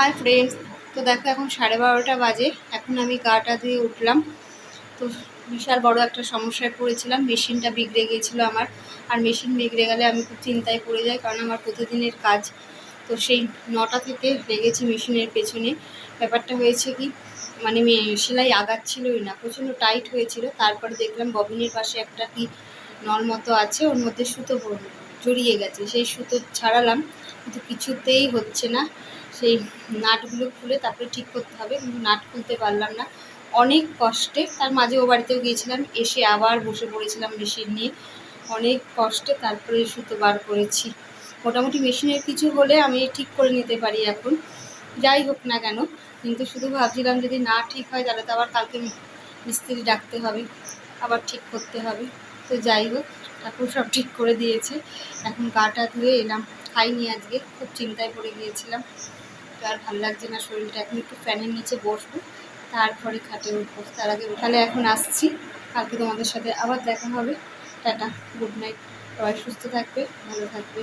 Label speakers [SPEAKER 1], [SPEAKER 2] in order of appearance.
[SPEAKER 1] Hi friends, তো দেখো এখন সাড়ে বারোটা বাজে, এখন আমি গাটা ধুয়ে উঠলাম। তো বিশাল বড় একটা সমস্যায় পড়েছিলাম, মেশিনটা বিগড়ে গিয়েছিল আমার। আর মেশিন বিগড়ে গেলে আমি খুব চিন্তায় পড়ে যাই, কারণ আমার প্রতিদিনের কাজ। তো সেই নটা থেকে লেগেছি মেশিনের পেছনে। ব্যাপারটা হয়েছে কি মানে সেলাই আগাচ্ছিলই না, প্রচণ্ড টাইট হয়েছিল। তারপরে দেখলাম ববিনের পাশে একটা কি নল মতো আছে, ওর মধ্যে সুতো জড়িয়ে গেছে। সেই সুতো ছাড়ালাম, কিন্তু কিছুতেই হচ্ছে না। সেই নাটগুলো খুলে তারপরে ঠিক করতে হবে, কিন্তু নাট খুলতে পারলাম না। অনেক কষ্টে, তার মাঝে ও বাড়িতেও গিয়েছিলাম, এসে আবার বসে পড়েছিলাম মেশিন নিয়ে। অনেক কষ্টে তারপরে সুতো বার করেছি। মোটামুটি মেশিনের কিছু হলে আমি ঠিক করে নিতে পারি এখন। যাই হোক না কেন, কিন্তু শুধু ভাবছিলাম যদি না ঠিক হয় তাহলে তো আবার কালকে মিস্ত্রি ডাকতে হবে, আবার ঠিক করতে হবে। তো যাই হোক, ঠাকুর সব ঠিক করে দিয়েছে। এখন গাটা ধুয়ে এলাম। খাইনি আজকে, খুব চিন্তায় পড়ে গিয়েছিলাম। তো আর ভালো লাগছে না শরীরটা, এখন একটু ফ্যানের নিচে বসবো, তারপরে খাটে উঠবো। তার আগে তাহলে এখন আসছি, কালকে তোমাদের সাথে আবার দেখা হবে। টাটা গুড নাইট সবাই সুস্থ থাকবে, ভালো থাকবে।